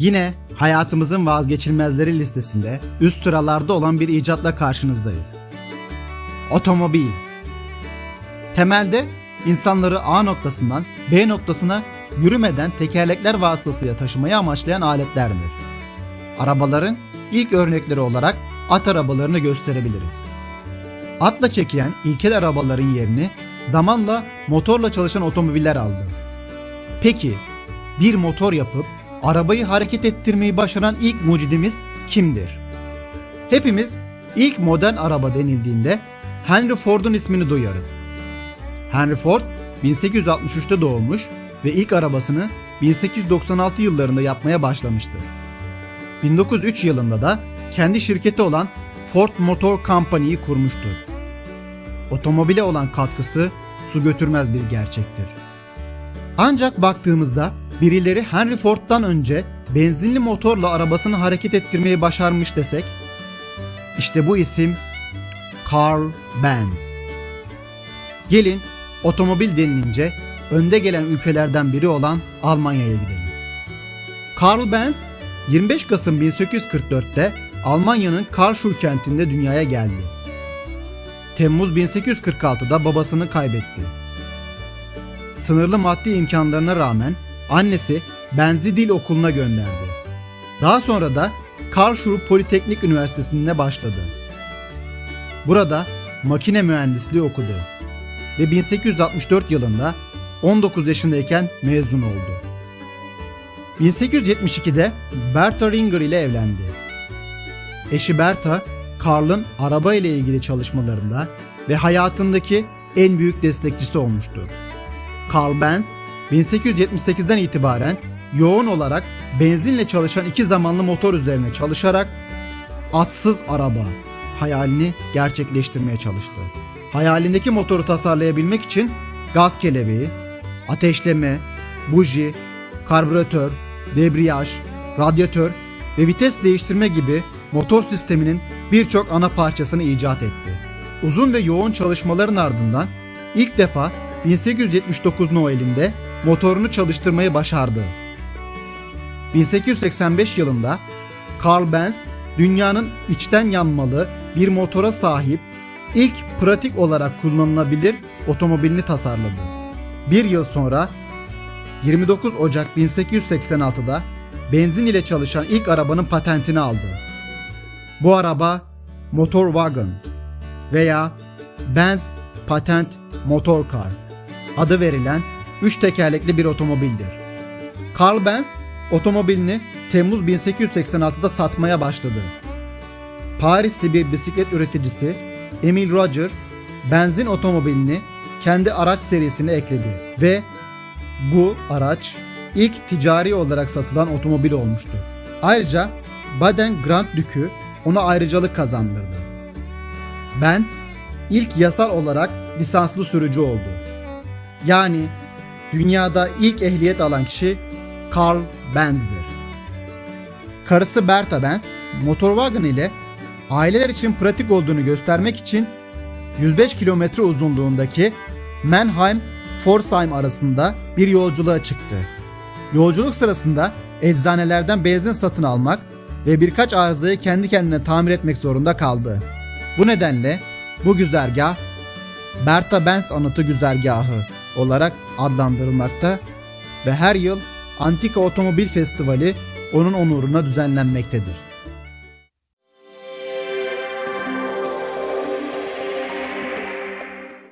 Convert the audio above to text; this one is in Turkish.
Yine hayatımızın vazgeçilmezleri listesinde üst sıralarda olan bir icatla karşınızdayız. Otomobil. Temelde insanları A noktasından B noktasına yürümeden tekerlekler vasıtasıyla taşımayı amaçlayan aletlerdir. Arabaların ilk örnekleri olarak at arabalarını gösterebiliriz. Atla çekilen ilkel arabaların yerini zamanla motorla çalışan otomobiller aldı. Peki bir motor yapıp arabayı hareket ettirmeyi başaran ilk mucidimiz kimdir? Hepimiz ilk modern araba denildiğinde Henry Ford'un ismini duyarız. Henry Ford 1863'te doğmuş ve ilk arabasını 1896 yıllarında yapmaya başlamıştı. 1903 yılında da kendi şirketi olan Ford Motor Company'yi kurmuştur. Otomobile olan katkısı su götürmez bir gerçektir. Ancak baktığımızda birileri Henry Ford'dan önce benzinli motorla arabasını hareket ettirmeyi başarmış desek, işte bu isim Carl Benz. Gelin otomobil denilince önde gelen ülkelerden biri olan Almanya'ya gidelim. Karl Benz 25 Kasım 1844'te Almanya'nın Karlsruhe kentinde dünyaya geldi. Temmuz 1846'da babasını kaybetti. Sınırlı maddi imkanlarına rağmen annesi Benzi Dil Okulu'na gönderdi. Daha sonra da Karlsruhe Politeknik Üniversitesi'nde başladı. Burada makine mühendisliği okudu ve 1864 yılında 19 yaşındayken mezun oldu. 1872'de Bertha Ringer ile evlendi. Eşi Bertha, Karl'ın araba ile ilgili çalışmalarında ve hayatındaki en büyük destekçisi olmuştur. Karl Benz, 1878'den itibaren yoğun olarak benzinle çalışan iki zamanlı motor üzerine çalışarak atsız araba hayalini gerçekleştirmeye çalıştı. Hayalindeki motoru tasarlayabilmek için gaz kelebeği, ateşleme, buji, karbüratör, debriyaj, radyatör ve vites değiştirme gibi motor sisteminin birçok ana parçasını icat etti. Uzun ve yoğun çalışmaların ardından ilk defa 1879 Noel'inde motorunu çalıştırmayı başardı. 1885 yılında Carl Benz dünyanın içten yanmalı bir motora sahip ilk pratik olarak kullanılabilir otomobilini tasarladı. Bir yıl sonra 29 Ocak 1886'da benzin ile çalışan ilk arabanın patentini aldı. Bu araba Motor Wagon veya Benz Patent Motor Car adı verilen 3 tekerlekli bir otomobildir. Carl Benz otomobilini Temmuz 1886'da satmaya başladı. Parisli bir bisiklet üreticisi Emil Roger benzin otomobilini kendi araç serisine ekledi ve bu araç ilk ticari olarak satılan otomobil olmuştu. Ayrıca Baden Grand Duke'ü ona ayrıcalık kazandırdı. Benz ilk yasal olarak lisanslı sürücü oldu. Yani dünyada ilk ehliyet alan kişi Carl Benz'dir. Karısı Bertha Benz, motorwagen ile aileler için pratik olduğunu göstermek için 105 kilometre uzunluğundaki Mannheim Pforzheim arasında bir yolculuğa çıktı. Yolculuk sırasında eczanelerden benzin satın almak ve birkaç arızayı kendi kendine tamir etmek zorunda kaldı. Bu nedenle bu güzergah Bertha Benz anıtı güzergahı olarak adlandırılmakta ve her yıl Antika Otomobil Festivali onun onuruna düzenlenmektedir.